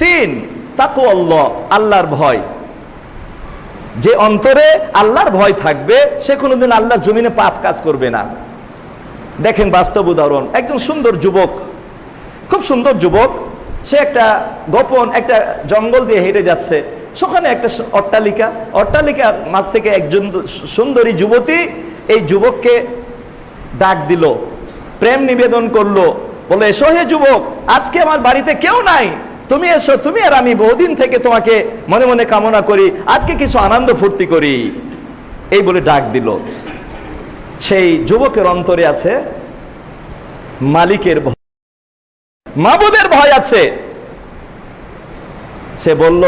তিন তাকু আল্লাহ আল্লাহর ভয়। যে অন্তরে আল্লাহর ভয় থাকবে, সে কোনোদিন আল্লাহর জমিনে পাপ কাজ করবে না। দেখেন বাস্তব উদাহরণ, একজন সুন্দর যুবক, খুব সুন্দর যুবক, সে একটা গোপন একটা জঙ্গল দিয়ে হেঁটে যাচ্ছে। সেখানে একটা অট্টালিকা, অট্টালিকার মাঝ থেকে একজন সুন্দরী যুবতী এই যুবককে ডাক দিল, প্রেম নিবেদন করল, বলে, এসো হে যুবক, আজকে আমার বাড়িতে কেউ নাই। তুমি এসো, তুমি আর আমি বহুদিন থেকে তোমাকে মনে মনে কামনা করি। আজকে কিছু আনন্দ ফুর্তি করি। এই বলে ডাক দিল। সেই যুবকের অন্তরে আছে মালিকের ভয়। মাবুদের ভয় আছে। সে বলল,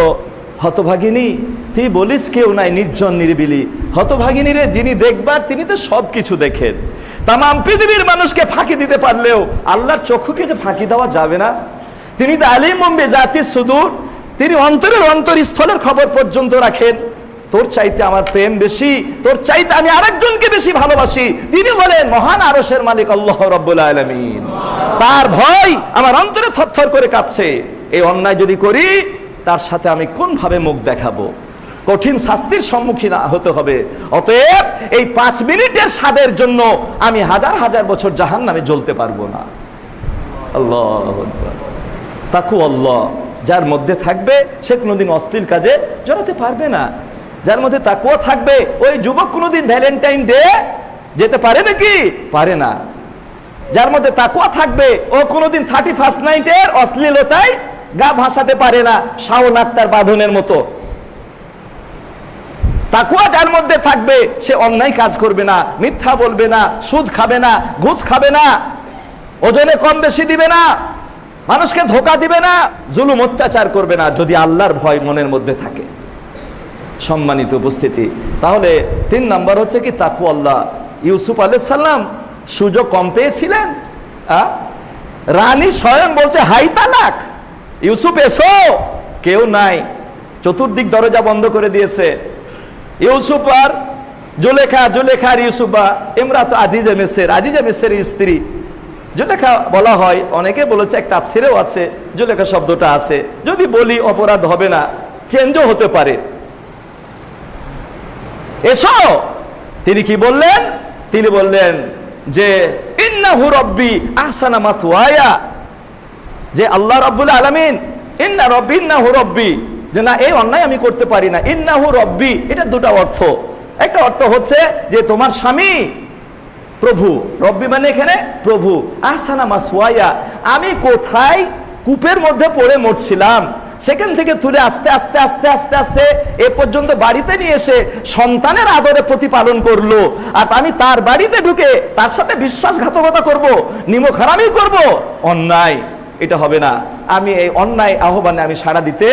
হতভাগিনী, তুই বলিস কেউ নাই, নির্জন, নিরিবিলি। হতভাগিনী রে যিনি দেখবার, তিনি তো সব কিছু দেখেন। তামাম পৃথিবীর মানুষকে ফাঁকি দিতে পারলেও আল্লাহর চক্ষুকে যে ফাঁকি দেওয়া যাবে না তিনি তো আলিম মুম্বে জাতির সুদূর, তিনি অন্তরের অন্তরস্থলের খবর পর্যন্ত রাখেন। তোর চাইতে আমার প্রেম বেশি, তোর চাইতে আমি আরেকজনকে বেশি ভালোবাসি। তিনি বলেন, মহান আরসের মালিক আল্লাহ রব্বুল আলমিন। তার ভয় আমার অন্তরে থরথর করে কাঁপছে। এই অন্যায় যদি করি, তার সাথে আমি কোন ভাবে মুখ দেখাবো? কঠিন শাস্তির সম্মুখীন হতে হবে। অতএব এই পাঁচ মিনিটের স্বাদের জন্য আমি হাজার হাজার বছর জাহান নামে জ্বলতে পারব না। আল্লাহ তাকু আল্লাহ যার মধ্যে থাকবে, সে কোনোদিন অশ্লীল কাজে জড়াতে পারবে না। যার মধ্যে তাকুয়া থাকবে, ওই যুবক কোনোদিন ভ্যালেন্টাইন ডে যেতে পারে নাকি? পারে না। যার মধ্যে তাকুয়া থাকবে, ও কোনোদিন থার্টি ফার্স্ট নাইটের অশ্লীলতায় গা ভাসাতে পারে না, শাওন আক্তার বাঁধনের মতো। তাকুয়া যার মধ্যে থাকবে, সে অন্যায় কাজ করবে না, মিথ্যা বলবে না, সুদ খাবে না, ঘুষ খাবে না, ওজনে কম বেশি দিবে না। মানুষকে ধোকা দিবে না, জুলুম অত্যাচার করবে না, যদি আল্লাহর ভয় মনের মধ্যে থাকে। সম্মানিত উপস্থিতি, তাহলে তিন নাম্বার হচ্ছে কি তাকু আল্লাহ। ইউসুফ আলাইসাল্লাম সুযোগ কম পেয়েছিলেন? রানী স্বয়ং বলছে, হাই তালাক, ইউসুফ এসো, কেউ নাই, চতুর্দিক দরজা বন্ধ করে দিয়েছে। ইউসুফ আর জুলেখা জুলেখা আর ইউসুফা ইমরাত আজিজে মেসের আজিজে মেসের স্ত্রী জুলেখা বলা হয়, অনেকে বলেছে এক তাপসিরেও আছে, জুলেখা শব্দটা আছে। যদি বলি অপরাধ হবে না, চেঞ্জও হতে পারে। এসো! তিনি কি বললেন? তিনি বললেন যে, ইন্নাহু রব্বি আহসানা মাসওয়ায়া। যে, আল্লাহ রব্বুল আলামিন, ইন্না রব্বি, ইন্নাহু রব্বি। যে, না, এই অন্যায় আমি করতে পারি না। ইন্নাহু রব্বি, এটা দুটো অর্থ। একটা অর্থ হচ্ছে যে, তোমার স্বামী প্রভু। রব্বি মানে এখানে প্রভু। আহসানা মাসওয়ায়া। আমি কোথায়? কূপের মধ্যে পড়ে মরছিলাম। সেখান থেকে তুলে আস্তে আস্তে আস্তে আস্তে আস্তে এ পর্যন্ত বাড়িতে নিয়ে এসে সন্তানের আদরে প্রতিপালন করল। আর আমি তার বাড়িতে ঢুকে তার সাথে বিশ্বাসঘাতকতা করব নিমক হারামি করব। অন্যায়, এটা হবে না। আমি এই অন্যায় আহ্বানে আমি সাড়া দিতে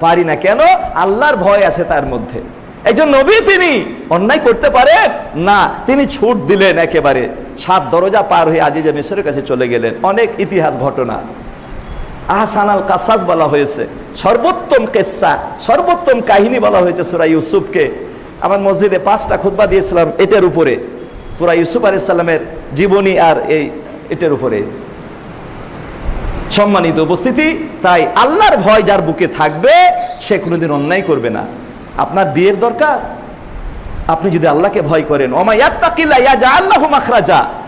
পারি না। কেন? আল্লাহর ভয় আছে তার মধ্যে। একজন নবী তিনি, অন্যায় করতে পারে? না, তিনি ছুট দিলেন একেবারে। সাত দরজা পার হয়ে আজিজা মিশরের কাছে চলে গেলেন। অনেক ইতিহাস ঘটনা। আহসান আল কাসাস বলা হয়েছে। সর্বোত্তম কেসা, সর্বোত্তম কাহিনী বলা হয়েছে সুরা ইউসুফকে। আমার মসজিদে পাঁচটা খুতবা দিয়েছিলাম এটার উপরে। পুরা ইউসুফ আলি সাল্লামের জীবনী আর এই এটার উপরে। সম্মানিত উপস্থিতি, তাই আল্লাহর ভয় যার বুকে থাকবে, সে কোনোদিন অন্যায় করবে না। আপনার বিয়ের দরকার? আপনি যদি আল্লাহকে ভয় করেন আল্লাহু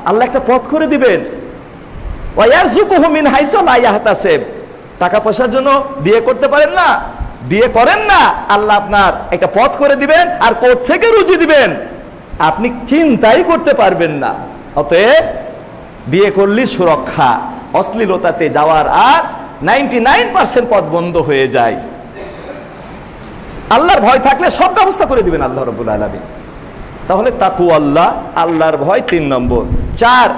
আল্লাহ একটা পথ করে দিবেন। টাকা পয়সার জন্য বিয়ে করতে পারেন না, বিয়ে করেন না, আল্লাহ আপনার একটা পথ করে দিবেন আর কোথ থেকে রুজি দিবেন? আপনি চিন্তাই করতে পারবেন না। অতএব, বিয়ে করলি সুরক্ষা, অশ্লীলতাতে যাওয়ার আর নাইনটি নাইন পার্সেন্ট পথ বন্ধ হয়ে যায়। আল্লাহর ভয় থাকলে সব ব্যবস্থা করে দিবেন আল্লাহ রবুল আলমী তাহলে তাকু আল্লাহ আল্লাহর ভয় তিন নম্বর। চার